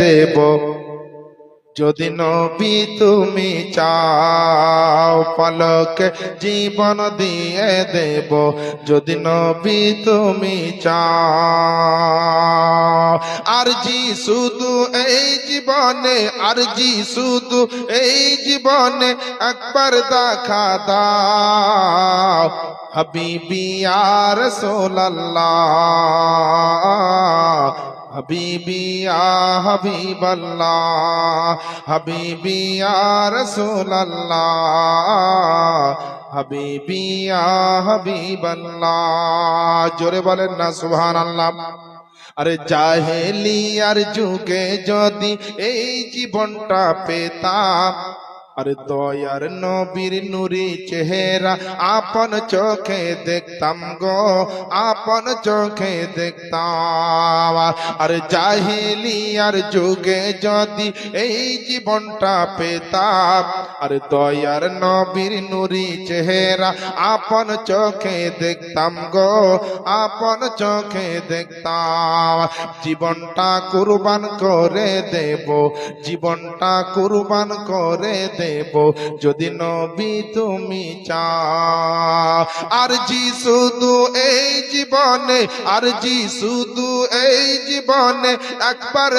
দেব, যদি নবী তুমি চাও, পলকে জীবন দিয়ে দেব, যদি নবী তুমি চাও। আর জি শুধু এই জীবনে আর জি শুধু এই জীবনে একবার দেখা দাও। হাবিবি আর সোল্লাহ হাবিবি ইয়া হাবিবাল্লাহ হাবিবি ইয়া রাসূলুল্লাহ হাবিবি ইয়া হাবিবাল্লাহ জোরে বলেন না সুবহানাল্লাহ আরে জাহেলিয়ার যুগে যদি এই জীবনটা পেতাম আরে দয়ার নবীর নুরি চেহারা আপন চোখে দেখতাম গো, আপন চোখে দেখতাম। আরে জাহিলিয়ার যুগে যদি এই জীবনটা পেতাম, আরে দয়ার নবীর নুরি চেহারা আপন চোখে দেখতাম গো, আপন চোখে দেখতাম। জীবনটা কুরবান করে দেব, জীবনটা কুরবান করে দেব। যদি নবী তুমি চাও। আর জি শুধু এই জীবনে, আর জি শুধু এই জীবনে, একবার